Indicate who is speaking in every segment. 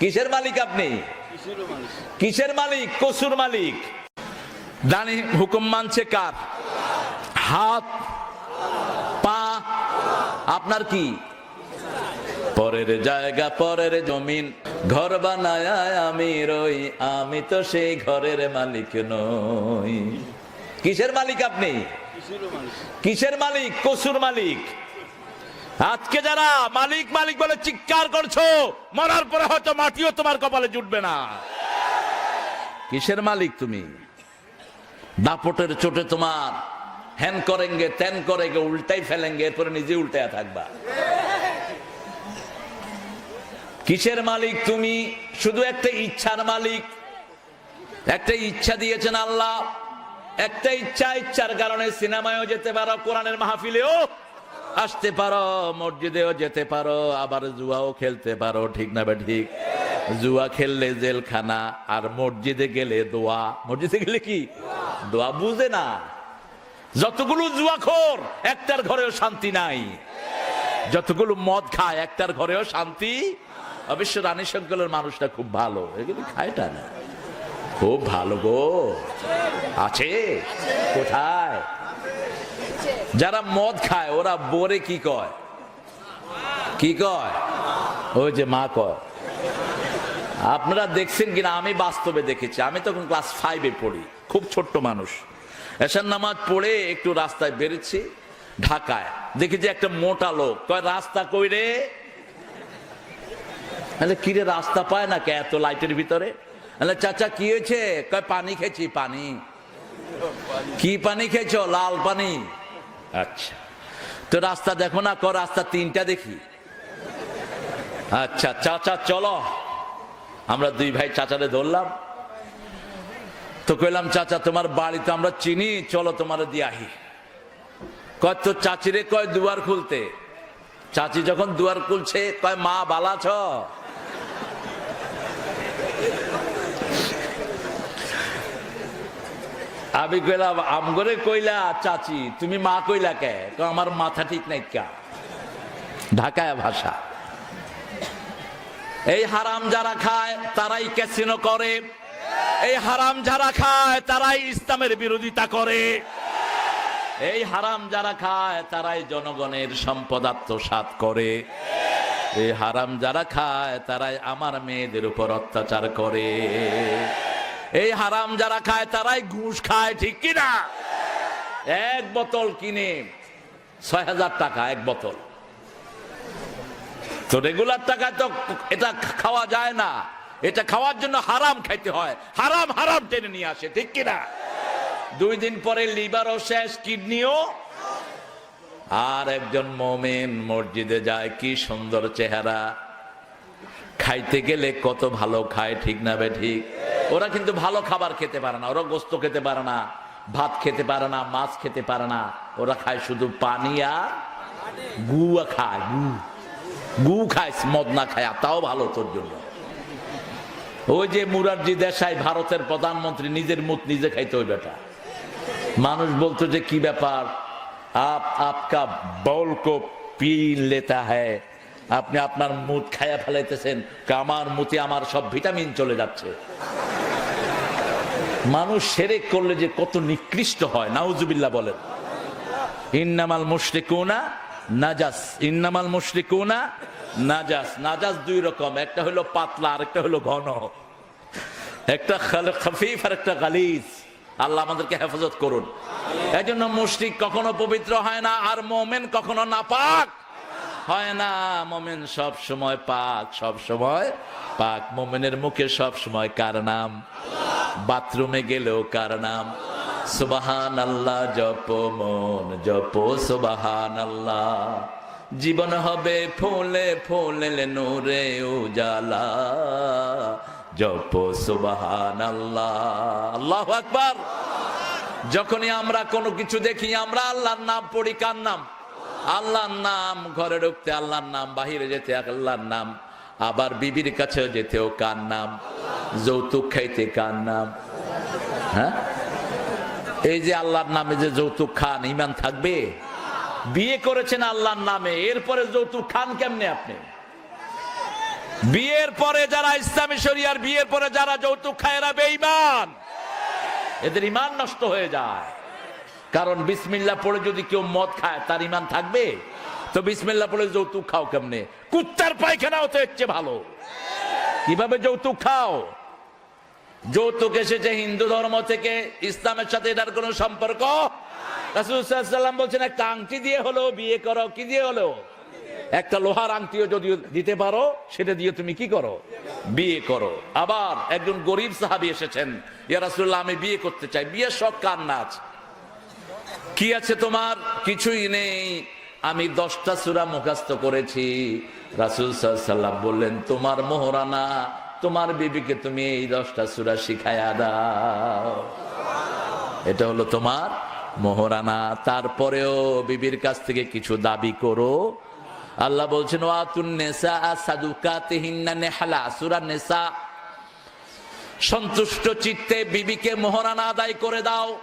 Speaker 1: কিসের মালিক আপনি? কিসের মালিক? কসুর মালিক। দানি হুকুম মানছে কার? হাত পা আপনার কি? পরের জায়গা পরের জমিন ঘর বানায় আমি রই আমি তো সেই ঘরের মালিক নই। কিসের মালিক আপনি? কিসের মালিক? কসুর মালিক। আজকে যারা মালিক মালিক বলে চিৎকার করছ, মরার পরে হয়তো মাটিও তোমার কপালে জুটবে না। কিসের মালিক তুমি? দাপটের চোটে তোমার হ্যান করেঙ্গে ত্যান করেঙ্গে, উল্টাই ফেলেঙ্গে, এরপরে নিজে উল্টায়া থাকবা। কিসের মালিক তুমি? শুধু একটা ইচ্ছার মালিক। একটা ইচ্ছা দিয়েছেন আল্লাহ। একটা ইচ্ছা, ইচ্ছার কারণে সিনেমায়ও যেতে পারো, কোরআনের মাহফিলেও আসতে পারো, মসজিদেও যেতে পারো, আবার জুয়াও খেলতে পারো, ঠিক না ঠিক? জুয়া খেললে জেলখানা, আর মসজিদে গেলে দোয়া। মসজিদে গেলে কি? দোয়া বুঝে না। যতগুলো জুয়াখোর একটার ঘরেও শান্তি নাই। যতগুলো মদ খায়, একটার ঘরেও শান্তি অবশ্য রানী শঙ্কলের মানুষটা খুব ভালো। এগুলি খায়টা না। খুব ভালো গো। আছে? কোথায়? যারা মদ খায়, ওরা বোরে কি কয়? কি কয়? ওই যে মা কয়। আপনারা দেখছেন কিনা? আমি বাস্তবে দেখেছি। আমি তখন ক্লাস ফাইভে পড়ি। খুব ছোট্ট মানুষ। এসার নামাজ পড়ে একটু রাস্তায় বেরোচ্ছি, ঢাকায়। দেখেছি একটা মোটা লোক। কয়, রাস্তা কই রে? কিরে রাস্তা পায় না কে এত লাইটের ভিতরে? চাচা, কি হয়েছে? কয়, পানি খেয়েছি, পানি। কি পানি খেয়েছ? লাল পানি। আচ্ছা। তো রাস্তা দেখো না, ক রাস্তা, তিনটা দেখি। আচ্ছা চাচা, চলো। আমরা দুই ভাই চাচারে ধরলাম। তো কইলাম, চাচা, তোমার বাড়ি তো আমরা চিনি, চলো তোমার দিয়াহি কয় তো চাচিরে কয় দুয়ার খুলতে? চাচি যখন দুয়ার খুলছে, কয়, মা, বালা আমি কইলাম, আমগরে কইলা, চাচি, তুমি মা কইলা কে? আমার মাথা ঠিক নাই কা। ঢাকায় ভাষা। এই হারাম যারা খায়, তারাই ক্যাসিনো করে। এই হারাম যারা খায়, তারাই ইসলামের বিরোধিতা করে। এই হারাম যারা খায়, তারাই জনগণের সম্পদ আত্মসাত করে। এই হারাম যারা খায়, তারাই আমার মেয়েদের উপর অত্যাচার করে। এই হারাম যারা খায়, তারাই ঘুষ খায়, ঠিক কিনা এক বোতল কিনে, ছয় হাজার টাকা এক বোতল। তো রেগুলার টাকায় তো এটা খাওয়া যায় না। এটা খাওয়ার জন্য হারাম খাইতে হয়। হারাম হারাম টেনে নিয়ে আসে, ঠিক কিনা দুই দিন পরে লিভারও শেষ, কিডনিও। আর একজন মোমেন মসজিদে যায়, কি সুন্দর চেহারা। খাইতে গেলে কত ভালো খায়, ঠিক না বে ঠিক? ওরা কিন্তু ভালো খাবার খেতে পারে না, ওরা গোস্ত খেতে পারে না, ভাত খেতে পারে না, মাছ খেতে পারে না, ওরা খায় শুধু পানি আর গুয়া খায় গু গু খায়, মদ না খায় তাও ভালো তোর জন্য। ওই যে মুরারজি দেশাই ভারতের প্রধানমন্ত্রী, নিজের মুখ নিজে খাইতে ওই বেটা। মানুষ বলতো যে, কি ব্যাপার? আপ, আপকা বল কো পি লেতা হ্যায় আপনি আপনার মুখ খায়া ফেলাইতেছেন আমার মুতে আমার সব ভিটামিন চলে যাচ্ছে। মানুষ সেরেক করলে যে কত নিকৃষ্ট হয়, নাউজুবিল্লাহ বলেন। ইন্নামাল মুশরিকুনা নাজাস, ইন্নামাল মুশরিকুনা নাজাস। নাজাস দুই রকম, একটা হলো পাতলা আর একটা হলো ঘন। একটা খাফিফ আর একটা গালিজ। আল্লাহ আমাদেরকে হেফাজত করুন। এই জন্য মুশরিক কখনো পবিত্র হয় না, আর মোমেন কখনো না পাক হয় না, মোমেন সব সময় পাক, সব সময় পাক। মোমেনের মুখে সব সময় কার নাম? বাথরুমে গেলেও কার নাম? সুবাহান আল্লাহ জপ মন, জপ সুবাহান আল্লাহ জীবন হবে ফুলে ফুলে নূরে উজালা। জপ সুবাহান আল্লাহ আল্লাহ আকবার। যখনই আমরা কোনো কিছু দেখি, আমরা আল্লাহর নাম পড়ি কার নাম? আল্লাহর নাম, ঘরে ঢুকতে আল্লাহর নাম, বাহিরে যেতে আল্লাহর নাম। আবার বিবির কাছে যেতেও কার নাম? যৌতুক খাইতে কার নাম? হ্যাঁ? এই যে আল্লাহর নামে যে যৌতুক খান ইমান থাকবে? বিয়ে করেছেন আল্লাহর নামে, এরপরে যৌতুক খান কেমনে আপনি? বিয়ের পরে যারা ইসলামী শরিয়ার, বিয়ের পরে যারা যৌতুক খায়, এরা বেঈমান। এদের ইমান নষ্ট হয়ে যায়। কারণ বিসমিল্লাহ পড়ে যদি কেউ মদ খায়, তার ইমান থাকবে? তো বিসমিল্লাহ পড়ে যৌতুক খাও কেমনে? কুত্তার পায়খানা হতে হচ্ছে ভালো। কীভাবে যৌতুক খাও? যৌতুক এসেছে হিন্দু ধর্ম থেকে, ইসলামের সাথে এটার কোনো সম্পর্ক? রাসুলাম বলছেন, একটা আংটি দিয়ে হলো, বিয়ে করো, কি দিয়ে হলো? একটা লোহার আংটিও যদি দিতে পারো, সেটা দিয়ে তুমি কি করো? বিয়ে করো। আবার একজন গরিব সাহাবি এসেছেন, ইয়া রাসুল্লাহ আমি বিয়ে করতে চাই। বিয়ের শখ কার নাচ? কি আছে তোমার? কিছুই নেই। আমি দশটা সুরা মুখাস্ত করেছি। রাসুল সাল্লাম বললেন, তোমার মোহরানা, তোমার বিবিকে তুমি এই দশটা সুরা শিখায়া দাও। এটা হলো তোমার মোহরানা। তারপরেও বিবির কাছ থেকে কিছু দাবি করো। আল্লাহ বলছেন সন্তুষ্ট চিত্তে বিবিকে মোহরানা আদায় করে দাও।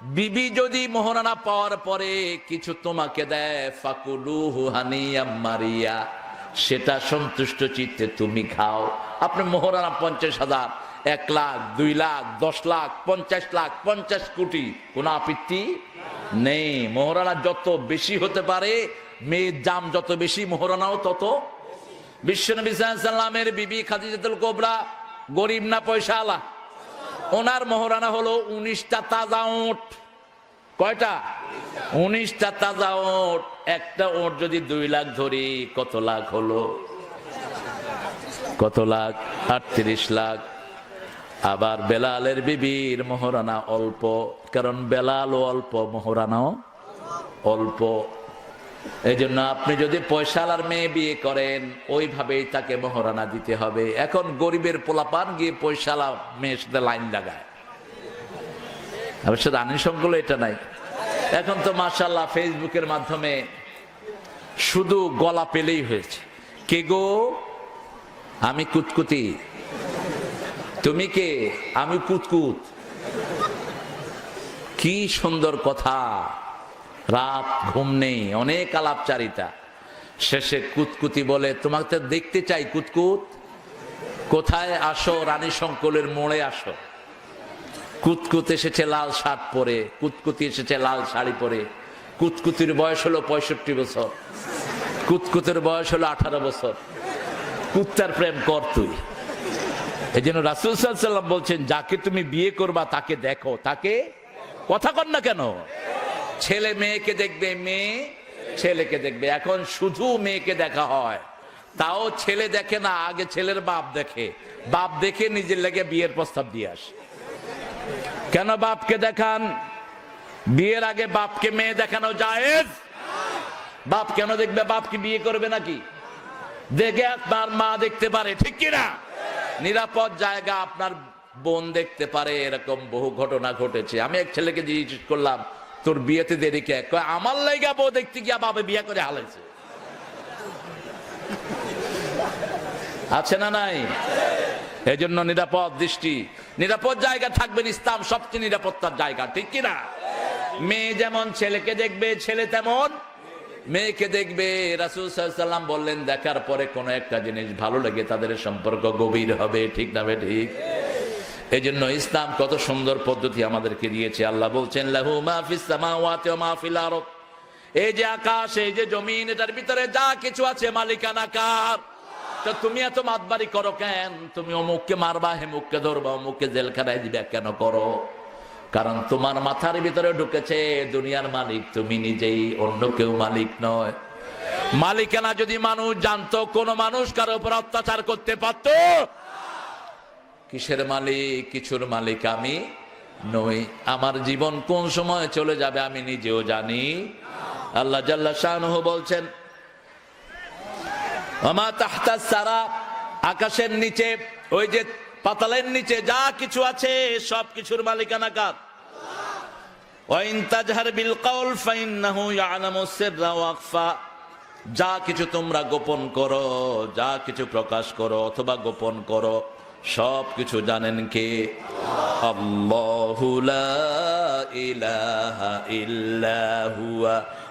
Speaker 1: বিবি যদি মোহরানা পাওয়ার পরে কিছু তোমাকে দেয় ফাকুলু হুহানিয়া মারিয়া, সেটা সন্তুষ্ট চিত্তে তুমি খাও। আপনি মোহরানা পঞ্চাশ হাজার, এক লাখ, দুই লাখ, দশ লাখ, পঞ্চাশ লাখ, পঞ্চাশ কোটি, কোনো আপত্তি নেই। মোহরানা যত বেশি হতে পারে, মেয়ের দাম যত বেশি মোহরানাও তত বিশ্বনবী সাল্লামের বিবি খাদিজাতুল কোবরা, গরিব না পয়সা আলা ওনার মহারানা হলো উনিশটা তাজা ওট। কয়টা? উনিশটা তাজা ওট। একটা ওট যদি দুই লাখ ধরি, কত লাখ হলো? কত লাখ? আটত্রিশ লাখ। আবার বেলালের বিবির মহারানা অল্প, কারণ বেলালও অল্প মহারানাও অল্প। এই জন্য আপনি যদি পয়সালার মেয়ে বিয়ে করেন, ওইভাবেই তাকে মহারানা দিতে হবে। এখন গরিবের পোলাপান গিয়ে পয়সালা মেয়ের সাথে লাইন লাগায়। অবশ্য সংকুল এটা নাই। এখন তো মার্শাল্লাহ ফেসবুকের মাধ্যমে শুধু গলা পেলেই হয়েছে। কে গো? আমি কুতকুতি। তুমি কে? আমি কুতকুত। কি সুন্দর কথা। রাত, ঘুম নেই, অনেক আলাপচারিতা। শেষে কুতকুতি বলে, তোমাকে তো দেখতে চাই কুতকুত। কোথায় আসো, রানী শঙ্কলের মোড়ে আসো। কুতকুত এসেছে লাল শার্ট পরে, কুতকুতি এসেছে লাল শাড়ি পরে। কুতকুতির বয়স হলো পঁয়ষট্টি বছর। কুতকুতের বয়স হলো আঠারো বছর। কুত্তার প্রেম কর তুই। এই জন্য রাসুল সাল্লাম বলছেন, যাকে তুমি বিয়ে করবা, তাকে দেখো। তাকে কথা কর না কেন? ছেলে মেয়েকে দেখবে, মেয়ে ছেলেকে দেখবে। এখন শুধু মেয়েকে দেখা হয়। তাও ছেলে দেখে না, আগে ছেলের বাপ দেখে। বাপ দেখে নিজের লেগে বিয়ের প্রস্তাব দিয়ে আসে। কেন বাপকে দেখান? বিয়ের আগে বাপকে মেয়ে দেখানো জায়েজ? বাপ কেন দেখবে? বাপকে বিয়ে করবে নাকি? দেখে আপনার মা দেখতে পারে, ঠিক কিনা? নিরাপদ জায়গা আপনার বোন দেখতে পারে, এরকম বহু ঘটনা ঘটেছে। আমি এক ছেলেকে জিজ্ঞেস করলাম তোর বিয়েতে দেরি কে? আমার লাইগা বউ দেখতে গিয়া বাবা বিয়ে করে হালাইছে। আছে না নাই? এই জন্য নিরাপদ দৃষ্টি। নিরাপদ জায়গা থাকবেন ইসলাম, সবচেয়ে নিরাপত্তার জায়গা, ঠিক কিনা মেয়ে যেমন ছেলেকে দেখবে, ছেলে তেমন মেয়েকে দেখবে। রাসুল সাল্লাম বললেন, দেখার পরে কোনো একটা জিনিস ভালো লাগে তাদের সম্পর্ক গভীর হবে, ঠিক না ঠিক? এই জন্য ইসলাম কত সুন্দর পদ্ধতি আমাদেরকে দিয়েছে। আল্লাহ বলছেন, লাহু মাহফিস সামাওয়াতি ওয়া মাহফিল আরদ। এই যে আকাশ, এই যে জমিন, এটার ভিতরে যা কিছু আছে, মালিকানা কার? তো তুমি এত মাতবাড়ি করো কেন? তুমি অমুককে মারবা, হেমুককে ধরবা, অমুককে জেলখানায় দিবে কেন করো? কারণ তোমার মাথার ভিতরে ঢুকেছে, দুনিয়ার মালিক তুমি নিজেই, অন্য কেউ মালিক নয়। মালিকানা যদি মানুষ জানতো, কোন মানুষ কারও উপর অত্যাচার করতে পারতো কিসের মালিক? কিছুর মালিক আমি নই। আমার জীবন কোন সময় চলে যাবে আমি নিজেও জানি। আল্লাহ জাল্লা শাহ বলছেন আমা তাহতা সারা, আকাশের নিচে, ওই যে পাতালের নিচে যা কিছু আছে, সব কিছুর মালিকানা কার যা কিছু তোমরা গোপন করো, যা কিছু প্রকাশ করো অথবা গোপন করো। সব কিছু জানেন কে?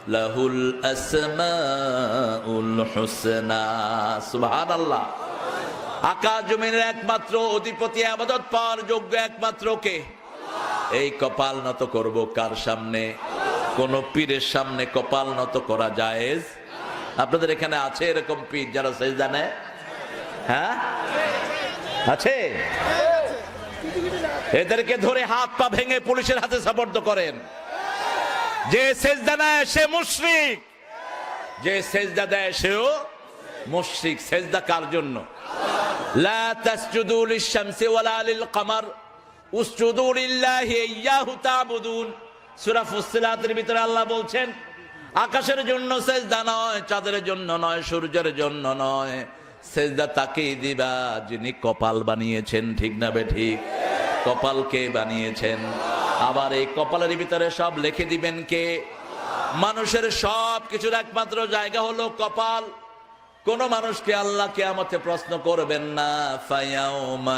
Speaker 1: লাহুল আকাশ জমিনের একমাত্র অধিপতি, আবাদত পাওয়ার যোগ্য একমাত্র কে? এই কপাল নত করব কার সামনে? কোন পীরের সামনে কপাল নত করা জায়েজ? আপনাদের এখানে আছে এরকম পীর যারা সেজদা নেয়? হ্যাঁ? আছে? এদেরকে ধরে হাত পা ভেঙে পুলিশের হাতে সাপর্দ করেন। যে সেজদা নেয় সে মুশরিক। যে সেজদা দেয় সেও মুশরিক। সেজদা কার জন্য? ভিতরে আল্লাহ বলছেন, আকাশের জন্য সেজদা নয়, চাঁদের জন্য নয়, সূর্যের জন্য নয়। সেজদা তাকেই দিবা যিনি কপাল বানিয়েছেন, ঠিক না বে ঠিক? কপালকে বানিয়েছেন? আবার এই কপালের ভিতরে সব লিখে দিবেন কে? মানুষের সব কিছুর একমাত্র জায়গা হলো কপাল। কোন মানুষকে আল্লাহ কেয়ামতে প্রশ্ন করবেন না, ফায়াউমা